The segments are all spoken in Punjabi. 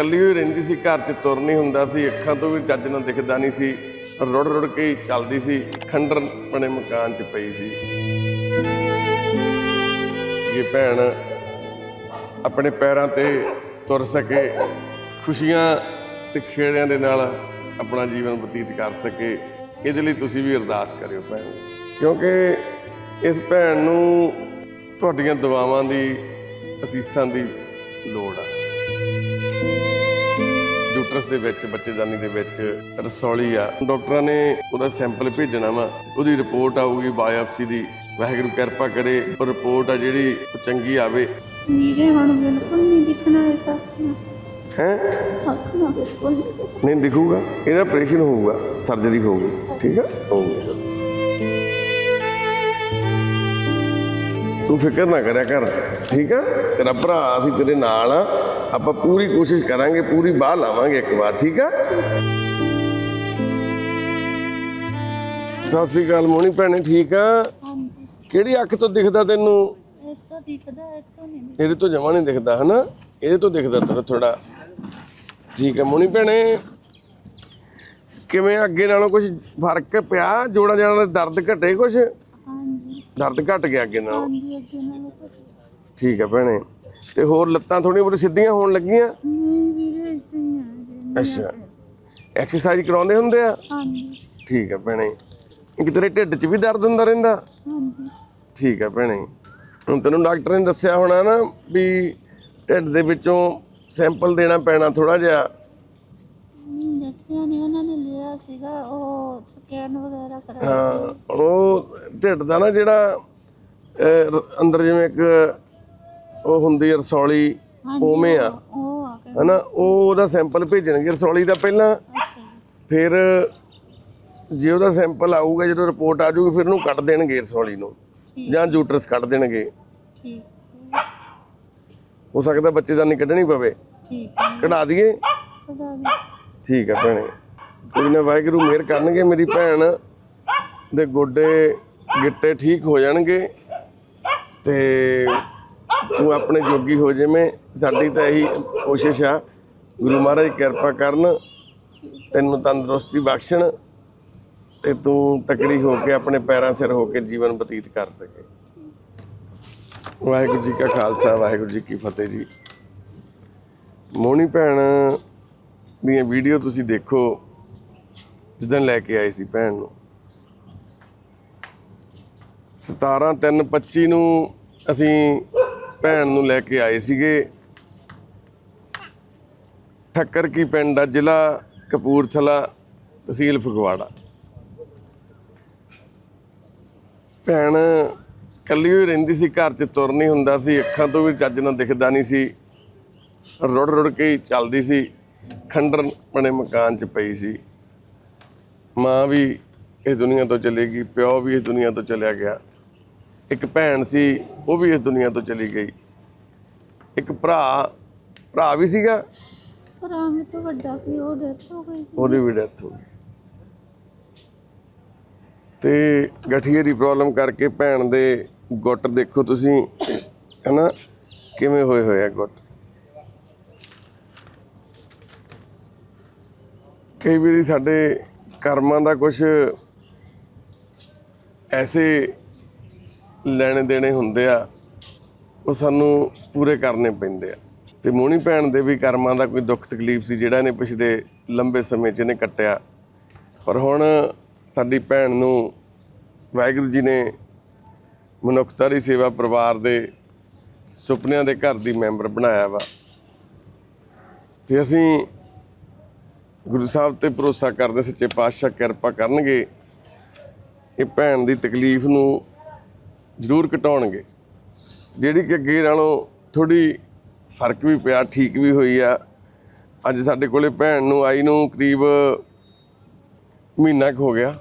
ਕੱਲੀ ਹੋਈ ਰਹਿੰਦੀ ਸੀ, ਘਰ 'ਚ ਤੁਰ ਨਹੀਂ ਹੁੰਦਾ ਸੀ, ਅੱਖਾਂ ਤੋਂ ਵੀ ਚੱਜ ਨਾਲ ਦਿਖਦਾ ਨਹੀਂ ਸੀ, ਰੁੜ ਰੁੜ ਕੇ ਚੱਲਦੀ ਸੀ, ਖੰਡਰ ਬਣੇ ਮਕਾਨ 'ਚ ਪਈ ਸੀ। ਇਹ ਭੈਣ ਆਪਣੇ ਪੈਰਾਂ ਤੇ ਤੁਰ ਸਕੇ, ਖੁਸ਼ੀਆਂ ਤੇ ਖੇੜਿਆਂ ਦੇ ਨਾਲ ਆਪਣਾ ਜੀਵਨ ਬਤੀਤ ਕਰ ਸਕੇ। ਇਹਦੇ ਲਈ ਤੁਸੀਂ ਵੀ ਅਰਦਾਸ ਕਰਿਓ ਭੈਣ। ਕਿਉਂਕਿ ਇਸ ਭੈਣ ਨੂੰ ਤੁਹਾਡੀਆਂ ਦੁਆਵਾਂ ਦੀ ਅਸੀਸਾਂ ਦੀ ਲੋੜ ਆ। ਯੂਟਰਸ ਦੇ ਵਿੱਚ ਬੱਚੇਦਾਨੀ ਦੇ ਵਿੱਚ ਰਸੌਲੀ ਆ। ਡਾਕਟਰਾਂ ਨੇ ਉਹਦਾ ਸੈਂਪਲ ਭੇਜਣਾ ਵਾ। ਉਹਦੀ ਰਿਪੋਰਟ ਆਊਗੀ ਬਾਇਓਪਸੀ ਦੀ। ਵਾਹਿਗੁਰੂ ਕਿਰਪਾ ਕਰੇ ਉਹ ਰਿਪੋਰਟ ਆ ਜਿਹੜੀ ਚੰਗੀ ਆਵੇ। ਵੀਰੇ ਹੁਣ ਬਿਲਕੁਲ ਨਹੀਂ ਦਿਖਣਾ ਹੈ ਸਾਥ ਹੈ? ਅੱਖ ਨਾ ਬਿਲਕੁਲ ਨਹੀਂ ਦਿਖੂਗਾ। ਇਹਦਾ ਆਪਰੇਸ਼ਨ ਹੋਊਗਾ ਸਰਜਰੀ ਹੋਊਗੀ। ਠੀਕ ਆ? ਹੋਊਗੀ। ਤੂੰ ਫਿਕਰ ਨਾ ਕਰਿਆ ਕਰ। ਠੀਕ ਆ? ਤੇਰਾ ਭਰਾ ਅਸੀਂ ਤੇਰੇ ਨਾਲ ਆ। ਆਪਾਂ ਪੂਰੀ ਕੋਸ਼ਿਸ਼ ਕਰਾਂਗੇ ਪੂਰੀ ਬਾਹ ਲਾਵਾਂਗੇ ਇੱਕ ਵਾਰ ਠੀਕ ਆ? ਸਤਿ ਸ੍ਰੀ ਅਕਾਲ ਮੋਣੀ ਭੈਣੇ ਠੀਕ ਆ? ਕਿਹੜੀ ਅੱਖ ਤੋਂ ਦਿਖਦਾ ਤੈਨੂੰ? ਇਹ ਤਾਂ ਦਿਖਦਾ ਹੈ ਤਾਂ ਨਹੀਂ। ਇਹਦੇ ਤੋਂ ਜਮਾ ਨਹੀਂ ਦਿਖਦਾ ਹਨਾ? ਇਹਦੇ ਤੋਂ ਦਿਖਦਾ ਥੋੜਾ ਥੋੜਾ ਠੀਕ ਹੈ ਮੋਣੀ ਭੈਣੇ। ਕਿਵੇਂ ਅੱਗੇ ਨਾਲੋਂ ਕੁਝ ਫ਼ਰਕ ਪਿਆ? ਜੋੜਾ ਦਾ ਦਰਦ ਘਟੇ ਕੁਝ ਹਾਂਜੀ। ਦਰਦ ਘਟ ਗਿਆ ਅੱਗੇ ਨਾਲੋਂ? ਹਾਂਜੀ ਅੱਗੇ ਨਾਲੋਂ ਕੁਛ ਠੀਕ ਹੈ ਭੈਣੇ। ਤੇ ਹੋਰ ਲੱਤਾਂ ਥੋੜੀਆਂ ਬਹੁਤ ਸਿੱਧੀਆਂ ਹੋਣ ਲੱਗੀਆਂ। ਨਹੀਂ ਵੀਰੇ ਇਦਾਂ ਹੀ ਹੈ ਜੀ। ਅੱਛਾ। ਐਕਸਰਸਾਈਜ਼ ਕਰਾਉਂਦੇ ਹੁੰਦੇ ਆ? ਹਾਂਜੀ। ਠੀਕ ਹੈ ਭੈਣੇ। ਇੱਕ ਤੇਰੇ ਢਿੱਡ 'ਚ ਵੀ ਦਰਦ ਹੁੰਦਾ ਰਹਿੰਦਾ? ਹਾਂਜੀ। ਠੀਕ ਹੈ ਭੈਣੇ। ਹੁਣ ਤੈਨੂੰ ਡਾਕਟਰ ਨੇ ਦੱਸਿਆ ਹੋਣਾ ਨਾ ਵੀ ਢਿੱਡ ਦੇ ਵਿੱਚੋਂ ਸੈਂਪਲ ਦੇਣਾ ਪੈਣਾ ਥੋੜਾ ਜਿਹਾ। ਨਹੀਂ, ਦੱਸਿਆ ਨਹੀਂ ਉਹਨਾਂ ਨੇ ਲਿਆ ਸੀਗਾ ਉਹ ਸਕੈਨ ਵਗੈਰਾ ਕਰਾਇਆ ਹਾਂ ਉਹ ਢਿੱਡ ਦਾ ਨਾ ਜਿਹੜਾ ਅਹ, ਰ- ਅੰਦਰ ਜਿਵੇਂ ਇੱਕ ਉਹ ਹੁੰਦੀ ਰਸੌਲੀ ਉਵੇਂ ਆ। ਉਹ ਆ ਹਨਾ ਉਹ ਉਹਦਾ ਸੈਂਪਲ ਭੇਜਣਗੇ ਰਸੌਲੀ ਦਾ ਪਹਿਲਾਂ। ਫਿਰ ਜੇ ਉਹਦਾ ਸੈਂਪਲ ਆਊਗਾ ਜਦੋਂ ਰਿਪੋਰਟ ਆ ਜਾਊਗੀ ਫਿਰ ਉਹਨੂੰ ਕੱਢ ਦੇਣਗੇ ਰਸੌਲੀ ਨੂੰ। ਜਾਂ ਜੂਟਰਸ ਕੱਢ ਦੇਣਗੇ। ਠੀਕ। ਹੋ ਸਕਦਾ ਬੱਚੇ ਦਾ ਨਹੀਂ ਕੱਢਣੀ ਪਵੇ। ਠੀਕ ਕਢਾ ਦਈਏ। ਠੀਕ ਹੈ ਭੈਣੇ। ਕੋਈ ਨਾ ਵਾਹਿਗੁਰੂ ਮਿਹਰ ਕਰਨਗੇ ਮੇਰੀ ਭੈਣ। ਦੇ ਗੋਡੇ ਗਿੱਟੇ ਠੀਕ ਹੋ ਜਾਣਗੇ। ਤੇ ਤੂੰ ਆਪਣੇ ਜੋਗੀ ਹੋ ਜਿਵੇਂ। ਸਾਡੀ ਤਾਂ ਇਹੀ ਕੋਸ਼ਿਸ਼ ਆ। ਗੁਰੂ ਮਹਾਰਾਜ ਕਿਰਪਾ ਕਰਨ, ਤੈਨੂੰ ਤੰਦਰੁਸਤੀ ਬਖਸ਼ਣ ਤੇ ਤੂੰ ਤਕੜੀ ਹੋ ਕੇ ਆਪਣੇ ਪੈਰਾਂ ਸਿਰ ਹੋ ਕੇ ਜੀਵਨ ਬਤੀਤ ਕਰ ਸਕੇ। ਵਾਹਿਗੁਰੂ ਜੀ ਕਾ ਖਾਲਸਾ, ਵਾਹਿਗੁਰੂ ਜੀ ਕੀ ਫਤਿਹ ਜੀ। ਮੋਣੀ ਭੈਣ ਦੀਆਂ ਵੀਡੀਓ ਤੁਸੀਂ ਦੇਖੋ, ਜਿੱਦਣ ਲੈ ਕੇ ਆਏ ਸੀ ਭੈਣ ਨੂੰ। 17 3 25 ਨੂੰ ਅਸੀਂ ਭੈਣ ਨੂੰ ਲੈ ਕੇ ਆਏ ਸੀਗੇ। ਠੱਕਰ ਕੀ ਪਿੰਡ ਆ? ਜ਼ਿਲ੍ਹਾ ਕਪੂਰਥਲਾ, ਤਹਿਸੀਲ ਫਗਵਾੜਾ। ਭੈਣ ਕੱਲੀ ਹੋਈ ਰਹਿੰਦੀ ਸੀ, ਘਰ 'ਚ ਤੁਰ ਨਹੀਂ ਹੁੰਦਾ ਸੀ, ਅੱਖਾਂ ਤੋਂ ਵੀ ਚੱਜ ਨਾਲ ਦਿਖਦਾ ਨਹੀਂ ਸੀ। ਰੁੜ ਰੁੜ ਕੇ ਚੱਲਦੀ ਸੀ, ਖੰਡਰ ਬਣੇ ਮਕਾਨ 'ਚ ਪਈ ਸੀ। ਮਾਂ ਵੀ ਇਸ ਦੁਨੀਆ ਤੋਂ ਚਲੀ ਗਈ, ਪਿਓ ਵੀ ਇਸ ਦੁਨੀਆ ਤੋਂ ਚਲਿਆ ਗਿਆ। ਇੱਕ ਭੈਣ ਸੀ ਉਹ ਵੀ ਇਸ ਦੁਨੀਆ ਤੋਂ ਚਲੀ ਗਈ। ਇੱਕ ਭਰਾ ਭਰਾ ਵੀ ਸੀਗਾ। ਪਰ ਆਮੇ ਤੋਂ ਵੱਡਾ ਸੀ ਉਹ ਡੈਥ ਹੋ ਗਈ ਉਹਦੀ ਵੀ ਡੈਥ ਹੋ ਗਈ। ਤੇ ਗਠੀਏ ਦੀ ਪ੍ਰੋਬਲਮ ਕਰਕੇ ਭੈਣ ਦੇ ਗੁੱਟ ਦੇਖੋ ਤੁਸੀਂ ਹਨਾ? ਕਿਵੇਂ ਹੋਏ ਹੋਏ ਆ ਗੁੱਟ? ਕਈ ਵਾਰੀ ਸਾਡੇ ਕਰਮਾਂ ਦਾ ਕੁਝ ਐਸੇ ਲੈਣੇ ਦੇਣੇ ਹੁੰਦੇ ਆ, ਉਹ ਸਾਨੂੰ ਪੂਰੇ ਕਰਨੇ ਪੈਂਦੇ ਆ। ਤੇ ਮੋਹਣੀ ਭੈਣ ਦੇ ਵੀ ਕਰਮਾਂ ਦਾ ਕੋਈ ਦੁੱਖ ਤਕਲੀਫ ਸੀ, ਜਿਹੜਾ ਇਹਨੇ ਪਿਛਲੇ ਲੰਬੇ ਸਮੇਂ 'ਚ ਇਹਨੇ ਕੱਟਿਆ। ਪਰ ਹੁਣ ਸਾਡੀ ਭੈਣ ਨੂੰ ਵਾਹਿਗੁਰੂ ਜੀ ਨੇ ਮਨੁੱਖਤਾ ਦੀ ਸੇਵਾ ਪਰਿਵਾਰ ਦੇ ਸੁਪਨਿਆਂ ਦੇ ਘਰ ਦੀ ਮੈਂਬਰ ਬਣਾਇਆ ਵਾ। ਤੇ ਅਸੀਂ ਗੁਰੂ ਸਾਹਿਬ ਤੇ ਭਰੋਸਾ ਕਰਦੇ, ਸੱਚੇ ਪਾਤਸ਼ਾਹ ਕਿਰਪਾ ਕਰਨਗੇ, ਇਹ ਭੈਣ ਦੀ ਤਕਲੀਫ ਨੂੰ ਜ਼ਰੂਰ ਘਟਾਉਣਗੇ। ਜਿਹੜੀ ਕਿ ਅੱਗੇ ਨਾਲੋਂ ਥੋੜੀ ਫ਼ਰਕ ਵੀ ਪਿਆ, ਠੀਕ ਵੀ ਹੋਈ ਆ। ਅੱਜ ਸਾਡੇ ਕੋਲੇ ਭੈਣ ਨੂੰ, ਆਈ ਨੂੰ ਕਰੀਬ ਮਹੀਨਾ ਕੁ ਹੋ ਗਿਆ।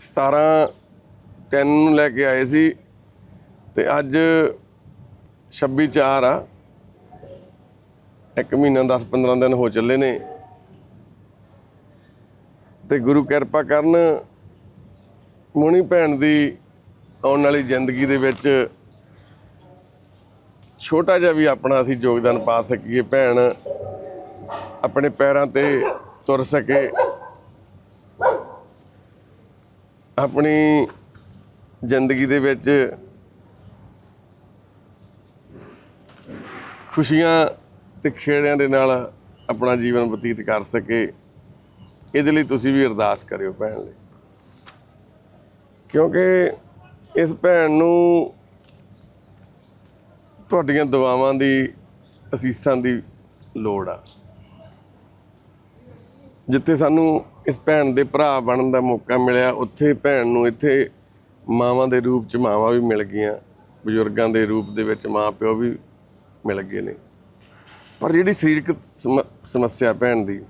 17 ਤਿੰਨ ਨੂੰ ਲੈ ਕੇ ਆਏ ਸੀ ਤੇ ਅੱਜ 26 ਚਾਰ ਆ। ਇੱਕ ਮਹੀਨਾ 10 15 ਦਿਨ ਹੋ ਚੱਲੇ ਨੇ। ਤੇ ਗੁਰੂ ਕਿਰਪਾ ਕਰਨ ਮੋਣੀ ਭੈਣ ਦੀ ਆਉਣ ਵਾਲੀ ਜ਼ਿੰਦਗੀ ਦੇ ਵਿੱਚ ਛੋਟਾ ਜਿਹਾ ਵੀ ਆਪਣਾ ਅਸੀਂ ਯੋਗਦਾਨ ਪਾ ਸਕੀਏ, ਭੈਣ। ਆਪਣੇ ਪੈਰਾਂ ਤੇ ਤੁਰ ਸਕੇ। ਆਪਣੀ ਜ਼ਿੰਦਗੀ ਦੇ ਵਿੱਚ ਖੁਸ਼ੀਆਂ ਤੇ ਖੇੜਿਆਂ ਦੇ ਨਾਲ ਆਪਣਾ ਜੀਵਨ ਬਤੀਤ ਕਰ ਸਕੇ। ਇਹਦੇ ਲਈ ਤੁਸੀਂ ਵੀ ਅਰਦਾਸ ਕਰਿਓ, ਭੈਣ ਲਈ। ਕਿਉਂਕਿ ਇਸ ਭੈਣ ਨੂੰ ਤੁਹਾਡੀਆਂ ਦੁਆਵਾਂ ਦੀ, ਅਸੀਸਾਂ ਦੀ ਲੋੜ ਆ। ਜਿੱਥੇ ਸਾਨੂੰ ਇਸ ਭੈਣ ਦੇ ਭਰਾ ਬਣਨ ਦਾ ਮੌਕਾ ਮਿਲਿਆ, ਉੱਥੇ ਭੈਣ ਨੂੰ ਇੱਥੇ ਮਾਵਾਂ ਦੇ ਰੂਪ ਚ ਮਾਵਾਂ ਵੀ ਮਿਲ ਗਈਆਂ, ਬਜ਼ੁਰਗਾਂ ਦੇ ਰੂਪ ਦੇ ਵਿੱਚ ਮਾਂ ਪਿਓ ਵੀ ਮਿਲ ਗਏ ਨੇ। ਪਰ ਜਿਹੜੀ ਸਰੀਰਕ ਸਮ- ਸਮੱਸਿਆ ਭੈਣ ਦੀ,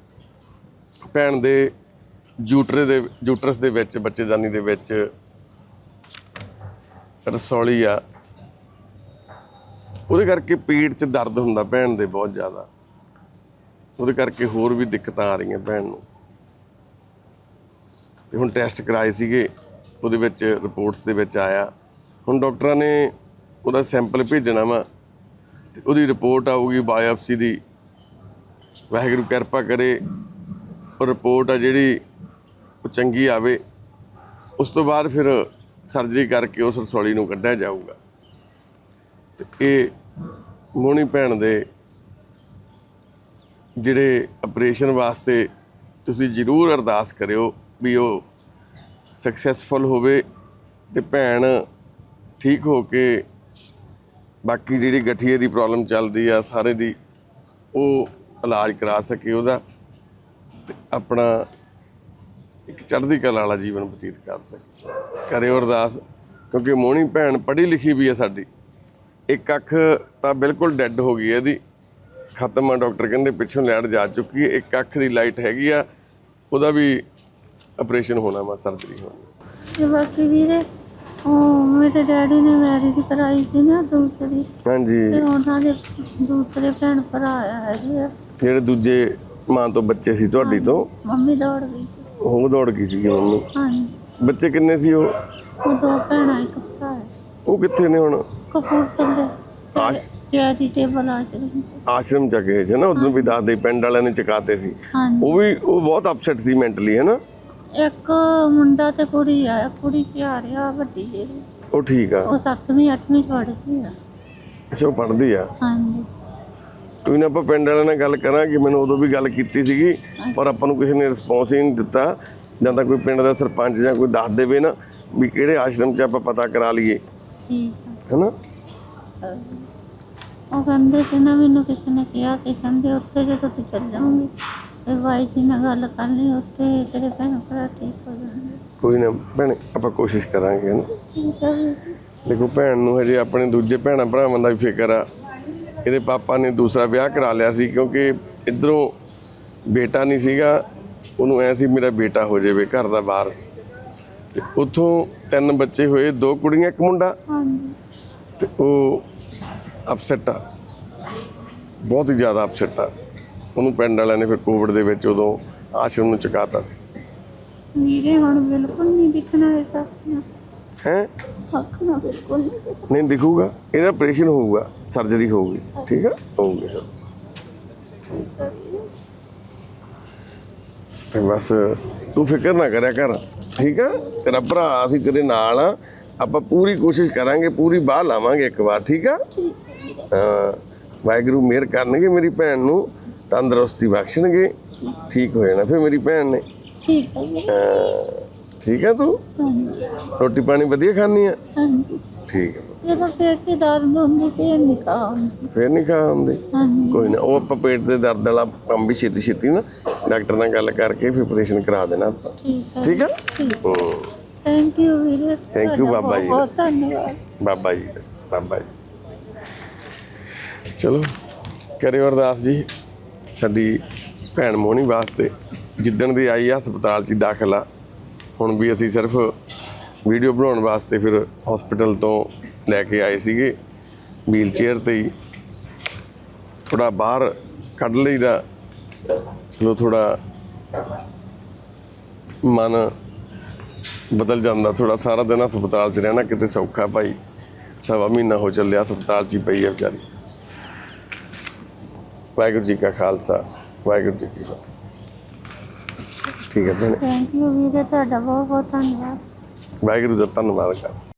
ਭੈਣ ਦੇ ਜੂਟਰੇ ਦੇ, ਜੂਟਰਸ ਦੇ ਵਿੱਚ, ਬੱਚੇਦਾਨੀ ਦੇ ਵਿੱਚ ਰਸੌਲੀ ਆ। ਉਹਦੇ ਕਰਕੇ ਪੇਟ 'ਚ ਦਰਦ ਹੁੰਦਾ ਭੈਣ ਦੇ ਬਹੁਤ ਜ਼ਿਆਦਾ। ਉਹਦੇ ਕਰਕੇ ਹੋਰ ਵੀ ਦਿੱਕਤਾਂ ਆ ਰਹੀਆਂ ਭੈਣ ਨੂੰ। ਤੇ ਹੁਣ ਟੈਸਟ ਕਰਾਏ ਸੀਗੇ, ਉਹਦੇ ਵਿੱਚ ਰਿਪੋਰਟਸ ਦੇ ਵਿੱਚ ਆਇਆ। ਹੁਣ ਡਾਕਟਰਾਂ ਨੇ ਉਹਦਾ ਸੈਂਪਲ ਭੇਜਣਾ ਵਾ, ਤੇ ਉਹਦੀ ਰਿਪੋਰਟ ਆਊਗੀ ਬਾਇਓਪਸੀ ਦੀ। ਵਾਹਿਗੁਰੂ ਕਿਰਪਾ ਕਰੇ ਉਹ ਰਿਪੋਰਟ ਆ ਜਿਹੜੀ ਉਹ ਚੰਗੀ ਆਵੇ। ਉਸ ਤੋਂ ਬਾਅਦ ਫਿਰ ਸਰਜਰੀ ਕਰਕੇ ਉਸ ਰਸੌਲੀ ਨੂੰ ਕੱਢਿਆ ਜਾਊਗਾ। ਤੇ ਇਹ ਮੋਹਣੀ ਭੈਣ ਦੇ ਜਿਹੜੇ ਆਪਰੇਸ਼ਨ ਵਾਸਤੇ ਤੁਸੀਂ ਜ਼ਰੂਰ ਅਰਦਾਸ ਕਰਿਓ ਵੀ ਉਹ ਸਕਸੈਸਫੁਲ ਹੋਵੇ ਤੇ ਭੈਣ ਠੀਕ ਹੋ ਕੇ ਬਾਕੀ ਜਿਹੜੀ ਗਠੀਏ ਦੀ ਪ੍ਰੋਬਲਮ ਚੱਲਦੀ ਆ, ਸਾਰੇ ਦੀ ਉਹ ਇਲਾਜ ਕਰਾ ਸਕੇ ਉਹਦਾ ਤੇ ਆਪਣਾ ਇੱਕ ਚੜ੍ਹਦੀ ਕਲਾ ਵਾਲਾ ਜੀਵਨ ਬਤੀਤ ਕਰ ਸਕੇ। ਕਰਿਓ ਅਰਦਾਸ ਕਿਉਂਕਿ ਮੋਹਣੀ ਭੈਣ ਪੜ੍ਹੀ ਲਿਖੀ ਵੀ ਆ ਸਾਡੀ। ਇੱਕ ਅੱਖ ਤਾਂ ਬਿਲਕੁਲ ਡੈੱਡ ਹੋ ਗਈ ਹੈ ਇਹਦੀ। ਖਤਮ ਆ ਡਾਕਟਰ ਕਹਿੰਦੇ ਪਿੱਛੋਂ ਲਾਈਟ ਜਾ ਚੁੱਕੀ ਹੈ। ਇੱਕ ਅੱਖ ਦੀ ਲਾਈਟ ਹੈਗੀ ਆ ਉਹਦਾ ਵੀ ਆਪਰੇਸ਼ਨ ਹੋਣਾ ਵਾ ਸਰਜਰੀ ਹੋਣੀ। ਬਾਕੀ ਵੀਰੇ ਉਹ ਮੇਰੇ ਡੈਡੀ ਨੇ ਮੈਰਿਜ ਕਰਾਈ ਸੀ ਨਾ ਦੂਸਰੀ। ਹਾਂਜੀ। ਤੇ ਉਹਨਾਂ ਦੇ ਦੂਸਰੇ ਭੈਣ ਭਰਾ ਹੈਗੇ ਆ। ਜਿਹੜੇ ਦੂਜੇ ਮਾਂ ਤੋਂ ਬੱਚੇ ਸੀ ਤੁਹਾਡੀ ਤੋਂ? ਮੰਮੀ ਦੌੜ ਗਈ ਸੀ ਉਹ ਦੌੜ ਗਈ ਸੀ ਮੰਮੀ ਹਾਂਜੀ। ਬੱਚੇ ਕਿੰਨੇ ਸੀ ਉਹ? ਉਹ ਦੋ ਭੈਣਾਂ ਇੱਕ ਭਰਾ ਹੈ। ਉਹ ਕਿੱਥੇ ਨੇ ਹੁਣ? ਕਪੂਰਥਲੇ ਆਸ਼ ਚੈਰੀ ਟੇਬਲ ਆ ਚਲੀ ਆਸ਼ਰਮ ਚ ਗਏ ਸੀ ਨਾ ਉਦੋਂ ਵੀ ਦੱਸਦੇ ਪਿੰਡ ਵਾਲਿਆਂ ਨੇ ਚਕਾਤੇ ਸੀ। ਹਾਂਜੀ। ਉਹ ਵੀ ਉਹ ਬਹੁਤ ਅਪਸੈਟ ਸੀ ਮੈਂਟਲੀ ਹੈ ਨਾ? ਇੱਕ ਮੁੰਡਾ ਤੇ ਕੁੜੀ ਆ ਕੁੜੀ ਪਿਆਰ ਆ ਵੱਡੀ ਜਿਹੜੀ ਉਹ ਠੀਕ ਆ। ਉਹ 7ਵੀਂ 8ਵੀਂ ਪੜ੍ਹਦੀ ਆ। ਅੱਛਾ ਉਹ ਪੜ੍ਹਦੀ ਆ? ਹਾਂਜੀ। ਕੋਈ ਨਾ ਆਪਾਂ ਪਿੰਡ ਵਾਲਿਆਂ ਨਾਲ ਗੱਲ ਕਰਾਂਗੇ ਮੈਨੂੰ ਉਦੋਂ ਵੀ ਗੱਲ ਕੀਤੀ ਸੀਗੀ ਪਰ ਆਪਾਂ ਨੂੰ ਕਿਸੇ ਨੇ ਰਿਸਪੌਂਸ ਹੀ ਨਹੀਂ ਦਿੱਤਾ। ਜਾਂ ਤਾਂ ਕੋਈ ਪਿੰਡ ਦਾ ਸਰਪੰਚ ਜਾਂ ਕੋਈ ਦੱਸ ਦੇਵੇ ਨਾ ਵੀ ਕਿਹੜੇ ਆਸ਼ਰਮ 'ਚ ਆਪਾਂ ਪਤਾ ਕਰਾ ਲਈਏ। ਠੀਕ ਹੈਨਾ? ਉਹ ਕਹਿੰਦੇ ਸੀ ਨਾ ਮੈਨੂੰ ਕਿਸੇ ਨੇ ਕਿਹਾ ਕਿ ਕਹਿੰਦੇ ਉੱਥੇ ਜੇ ਤੁਸੀਂ ਚੱਲ ਜਾਓਗੇ ਤੇ ਬਾਈ ਜੀ ਨਾਲ ਗੱਲ ਕਰਨੀ ਉੱਥੇ ਤੇਰੇ ਭੈਣ ਭਰਾ ਠੀਕ ਹੋ ਜਾਣਗੇ। ਕੋਈ ਨਾ ਭੈਣੇ ਆਪਾਂ ਕੋਸ਼ਿਸ਼ ਕਰਾਂਗੇ ਨਾ ਠੀਕ ਆ ਵੀਰ ਜੀ। ਦੇਖੋ ਭੈਣ ਨੂੰ ਹਜੇ ਆਪਣੇ ਦੂਜੇ ਭੈਣਾਂ ਭਰਾਵਾਂ ਦਾ ਵੀ ਫਿਕਰ ਆ। ਇਹਦੇ ਪਾਪਾ ਨੇ ਦੂਸਰਾ ਵਿਆਹ ਕਰਾ ਲਿਆ ਸੀ ਕਿਉਂਕਿ ਇਧਰੋਂ ਬੇਟਾ ਨਹੀਂ ਸੀਗਾ ਉਹਨੂੰ ਐ ਸੀ ਮੇਰਾ ਬੇਟਾ ਹੋ ਜਾਵੇ ਘਰ ਦਾ ਵਾਰਸ। ਤੇ ਉੱਥੋਂ ਤਿੰਨ ਬੱਚੇ ਹੋਏ ਦੋ ਕੁੜੀਆਂ ਇੱਕ ਮੁੰਡਾ। ਹਾਂਜੀ। ਤੇ ਉਹ ਅਪਸੈਟ ਆ। ਬਹੁਤ ਹੀ ਜ਼ਿਆਦਾ ਅਪਸੈਟ ਆ। ਉਹਨੂੰ ਪਿੰਡ ਵਾਲਿਆਂ ਨੇ ਫਿਰ ਕੋਵਿਡ ਦੇ ਵਿੱਚ ਉਦੋਂ ਆਸ਼ਰਮ ਨੂੰ ਚੁਕਾਤਾ ਸੀ। ਵੀਰੇ ਹੁਣ ਬਿਲਕੁਲ ਨਹੀਂ ਦਿਖਣਾ ਇਹ ਸਭ ਹੈ? ਨਾ ਬਿਲਕੁਲ ਨਹੀਂ ਦਿਖੂਗਾ। ਇਹਦਾ ਆਪਰੇਸ਼ਨ ਹੋਊਗਾ ਸਰਜਰੀ ਹੋਊਗੀ। ਠੀਕ ਆ? ਹੋਊਗੀ ਸਰ। ਤੇ ਬਸ ਤੂੰ ਫਿਕਰ ਨਾ ਕਰਿਆ ਕਰ ਠੀਕ ਆ? ਤੇਰਾ ਭਰਾ ਅਸੀਂ ਤੇਰੇ ਨਾਲ ਆ। ਆਪਾਂ ਪੂਰੀ ਕੋਸ਼ਿਸ਼ ਕਰਾਂਗੇ ਪੂਰੀ ਬਾਹ ਲਾਵਾਂਗੇ ਇੱਕ ਵਾਰ ਠੀਕ ਆ? ਹਾਂ ਵਾਹਿਗੁਰੂ ਮਿਹਰ ਕਰਨਗੇ ਮੇਰੀ ਭੈਣ ਨੂੰ ਤੰਦਰੁਸਤੀ ਬਖਸ਼ਣਗੇ। ਠੀਕ। ਹੋ ਜਾਣਾ ਫਿਰ ਮੇਰੀ ਭੈਣ ਨੇ। ਠੀਕ ਹਾਂ, ਠੀਕ ਆ ਤੂੰ? ਰੋਟੀ ਪਾਣੀ ਵਧੀਆ ਖਾਣੀ ਆ? ਠੀਕ ਆ। ਜਦੋਂ ਪੇਟ 'ਚ ਦਰਦ ਹੁੰਦੀ ਫੇਰ ਨਹੀਂ ਕੋਈ ਨਾ ਉਹ ਆਪਾਂ ਪੇਟ ਦੇ ਦਰਦ ਵਾਲਾ ਕੰਮ ਵੀ ਛੇਤੀ ਛੇਤੀ ਨਾ ਡਾਕਟਰ ਨਾਲ ਗੱਲ ਕਰਕੇ ਫਿਰ ਆਪਰੇਸ਼ਨ ਕਰਾ ਦੇਣਾ ਆਪਾਂ। ਠੀਕ ਹੈ ਹੂੰ। ਥੈਂਕ ਯੂ ਵੀਰੇ। You, ਤੁਹਾਡਾ ਬਾਬਾ ਜੀ। ਬਹੁਤ ਧੰਨਵਾਦ। ਬਾਬਾ ਜੀ ਬਾਬਾ ਜੀ। ਚਲੋ ਕਰਿਓ ਅਰਦਾਸ ਜੀ। ਸਾਡੀ ਭੈਣ ਮੋਹਣੀ ਵਾਸਤੇ ਜਿੱਦਣ ਦੀ ਆਈ ਆ ਹਸਪਤਾਲ 'ਚ ਹੀ ਦਾਖਲ। ਹੁਣ ਵੀ ਅਸੀਂ ਸਿਰਫ ਵੀਡੀਓ ਬਣਾਉਣ ਵਾਸਤੇ ਫਿਰ ਹਸਪੀਟਲ ਤੋਂ ਲੈ ਕੇ ਆਏ ਸੀਗੇ। ਵੀਲ ਚੇਅਰ ਤੇ ਹੀ। ਥੋੜਾ ਬਾਹਰ ਕੱਢ ਲਈਦਾ। ਚਲੋ ਥੋੜਾ ਮਨ ਬਦਲ ਜਾਂਦਾ। ਥੋੜਾ ਸਾਰਾ ਦਿਨ ਹਸਪਤਾਲ 'ਚ ਰਹਿਣਾ ਕਿਤੇ ਸੌਖਾ ਭਾਈ। ਸਵਾ ਮਹੀਨਾ ਹੋ ਚੱਲਿਆ ਹਸਪਤਾਲ 'ਚ ਹੀ ਪਈ ਆ ਵਿਚਾਰੀ। ਵਾਹਿਗੁਰੂ ਜੀ ਕਾ ਖਾਲਸਾ। ਵਾਹਿਗੁਰੂ ਜੀ ਕੀ ਫਤਿਹ। ਠੀਕ ਹੈ ਭੈਣੇ ਥੈਂਕ ਯੂ ਵੀਰੇ ਤੁਹਾਡਾ ਬਹੁਤ ਬਹੁਤ ਧੰਨਵਾਦ। ਵਾਹਿਗੁਰੂ ਦਾ ਧੰਨਵਾਦ। ਕਰ